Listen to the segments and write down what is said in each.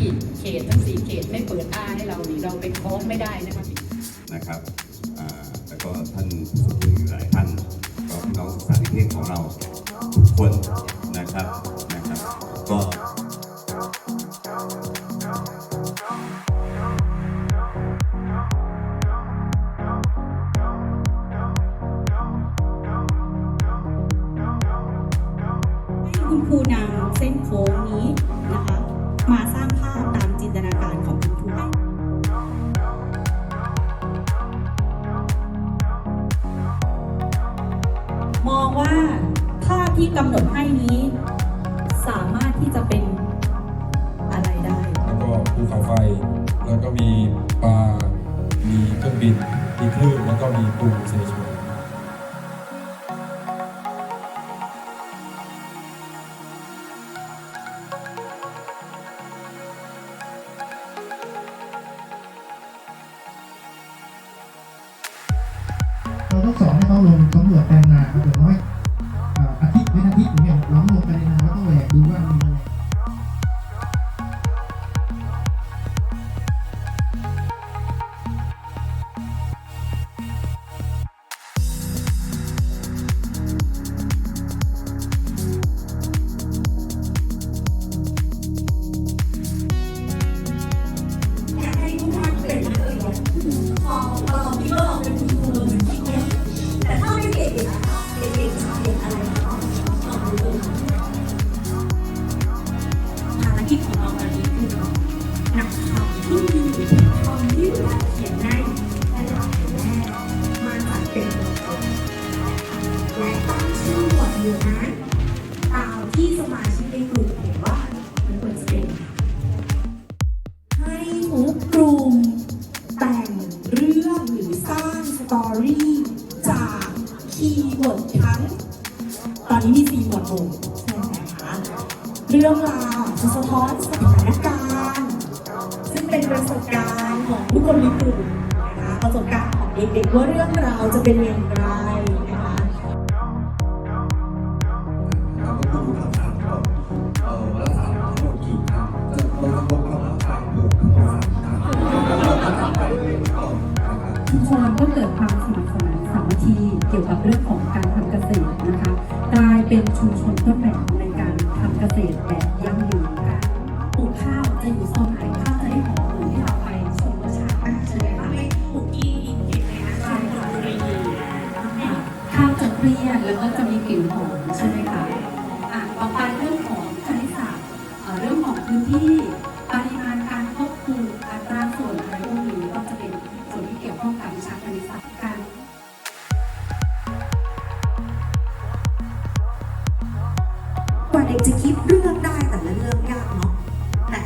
ที่เขตทั้งสี่เขตไม่เปิดอ้าให้เรานี่เราเป็นคองไม่ได้นะคะนะครับแล้วก็ท่านผู้สูงอายุหลายท่านก็พี่น้องศึกษานิเทศของเราทุกคนนะครับนะครับ ก็ กำหนดให้นี้ สามารถที่จะเป็นอะไรได้ แล้วก็ภูเขาไฟ แล้วก็มีปลา มีเครื่องบิน มีคลื่น แล้วก็มีปูเสฉวนเราต้องสอนให้เขาลงสำรวจแปลงนาครับอย่างน้อย เราต้อง ตอรี่จากคีย์เวิร์ดทั้ง ตอนนี้มีสี่หมวดหมู่ใช่ไหมคะเรื่องราวจะสะท้อนสถานการณ์ ซึ่งเป็นประสบการณ์ของทุกคนในกลุ่มนะคะประสบการณ์ของเด็กๆว่าเรื่องราวจะเป็นอย่างไร มชนก็เกิดความสมัครสมานสามัคคีเกี่ยวกับเรื่องของการทำเกษตรนะคะกลายเป็นชุมชนต้นแบบในการทำเกษตรแบบยั่งยืนค่ะปลูกข้าวจะอยู่โซนไหนข้าวจะได้หอมเหมือนที่เราไปชมประชาชนใช่ไหมคะปลูกที่อินเดียนะคะใช่ค่ะบุรีข้าวจะเครียดแล้วก็จะ ด็กจะคิดเรื่องได้แต่ละเรื่องยากเนาะแต่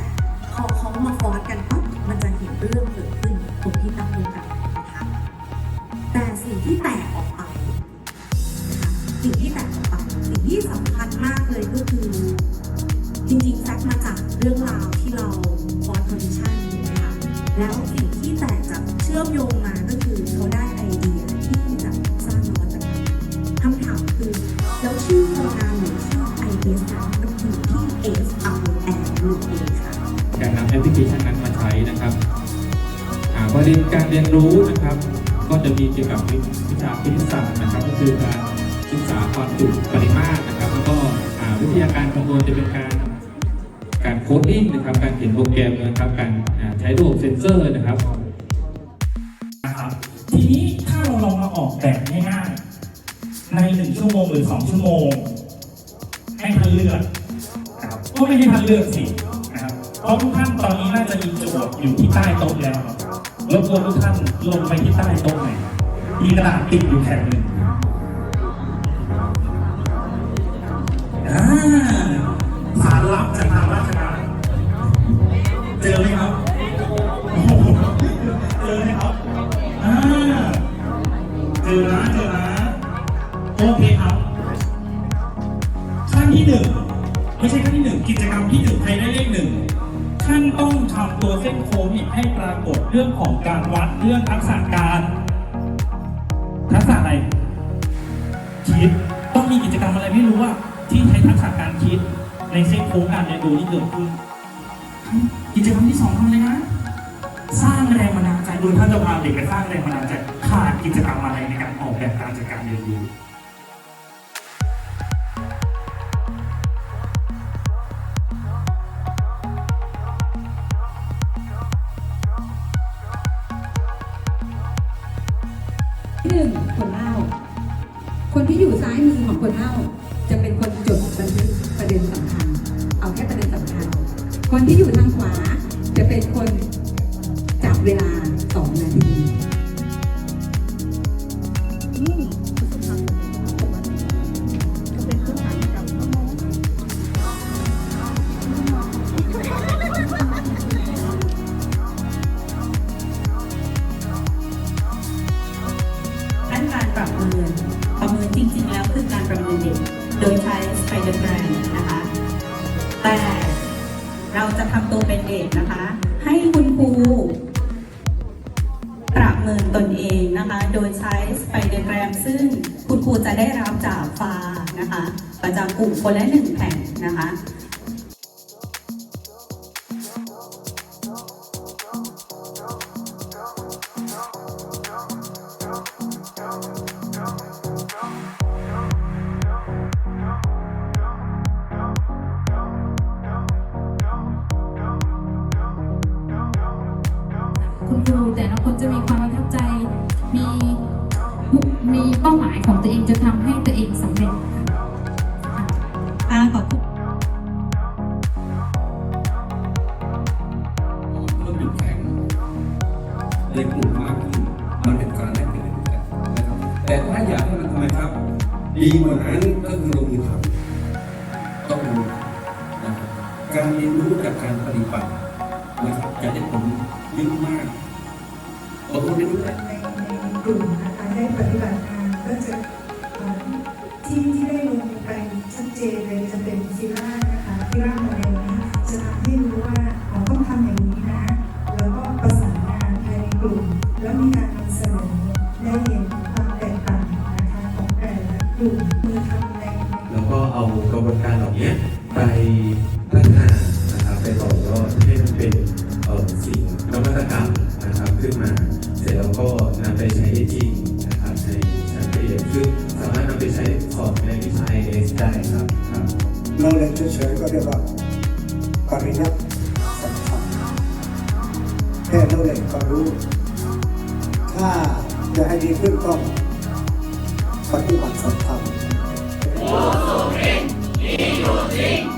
พอเขามาฟอสกันปั๊บมันจะเห็นเรื่องเกิดขึ้นตรงที่ตั้งด้วยกันนะคะแต่สิ่งที่แตกออกไปสิ่งที่แตกออกไปสิ่งที่สำคัญมากเลยก็คือ จริงๆแฟกมาจากเรื่องราวที่เราฟอสคอนดิชันถูกไหมคะแล้ว การเรียนรู้นะครับ ก็จะมีเกี่ยวกับวิชาคณิตศาสตร์นะครับ ก็คือการศึกษาความจุปริมาตรนะครับ แล้วก็วิทยาการคำนวณจะเป็นการการโคดดิ้งนะครับ การเขียนโปรแกรมนะครับ การใช้ระบบเซ็นเซอร์นะครับนะครับ ทีนี้ถ้าเราลองมาออกแบบง่ายๆในหนึ่งชั่วโมงหรือสองชั่วโมงให้ท่านเลือกก็ไม่ให้ท่านเลือกสินะครับเพราะทุกท่านตอนนี้น่าจะมีโจทย์อยู่ที่ใต้โต๊ะแล้วครับ รบกวนทุกท่านลงไปที่ใต้โต๊ะหน่อยมีกระดาษติดอยู่แผ่นหนึ่งอ่าสารลับจากทางราชการเจอไหมครับเจอไหมครับอ่าเจอนะเจอนะโอเคครับขั้นที่หนึ่งไม่ใช่ขั้นที่หนึ่งกิจกรรมที่หนึ่งใครได้เลขหนึ่ง ท่านต้องทำตัวเส้นโค้งเนี่ยให้ปรากฏเรื่องของการวัดเรื่องทักษะการทักษะอะไรคิดต้องมีกิจกรรมอะไรไม่รู้ว่าที่ใช้ทักษะการคิดในในเส้นโค้งการเรียนรู้ที่เกิดขึ้นกิจกรรมที่สองทำเลยนะ สร้างแรงบันดาลใจโดยท่านจะพาเด็กไปสร้างแรงบันดาลใจขาดกิจกรรมอะไรในการออกแบบการจัดการเรียนรู้ ที่หนึ่งคนเล่า คนที่อยู่ซ้ายมือของคนเล่า จะเป็นคนจดบันทึกประเด็นสำคัญ เอาแค่ประเด็นสำคัญ คนที่อยู่ทางขวาจะเป็นคนจับเวลาสองนาทีำตัวเป็นเด็กนะคะ ให้คุณครูประเมินตนเองนะคะ โดยใช้สไปเดอร์แกรมซึ่งคุณครูจะได้รับจากฟ้านะคะ ประจำกลุ่มคนละหนึ่งแผ่นนะคะ คุณครูแต่ละคนจะมีความประทับใจ มีมุมีเป้าหมายของตัวเองจะทำให้ตัวเองสำเร็จค่ะอ่าขอบคุณเริ่มเป็นแข็งในกลุ่มมากขึ้นมันเป็นการแลกเปลี่ยนกันนะครับแต่ถ้าอยากให้มันทำไมครับ ดีกว่านั้นก็คือลงมือทำต้องลงมือทำนะครับการเรียนรู้จากการปฏิบัตินะครับจะได้ผล เยอะมากอดทนไปด้วยในในกลุ่มนะคะได้ปฏิบัติงานก็จะเอ่อที่ที่ได้ลงไปชัดเจนเลยจะเป็นฟิล่านะคะฟิล่าโมเดลนี้จะทำให้รู้ว่าเราต้องทำอย่างนี้นะ แล้วก็ประสานงานภายในกลุ่ม แล้วมีการนำเสนอได้เห็นความแตกต่างนะคะของแต่ละกลุ่มมือทำใน แล้วก็เอากระบวนการเหล่านี้ไปพัฒนานะครับไปต่อยอดึ้นมา เสร็จแล้วก็นำไปใช้ได้จริงนะครับใช้ใช้ประโยชน์ขึ้นสามารถนำไปใช้สอนในวิชาไอเอสได้ครับครับเราเรียนเฉยๆก็เรียกว่าปริยัติสำคัญแค่เราเรียนก็รู้ ถ้าจะให้ดีขึ้นต้องปฏิบัติสำคัญโอสุเพ็งมีอยู่จริง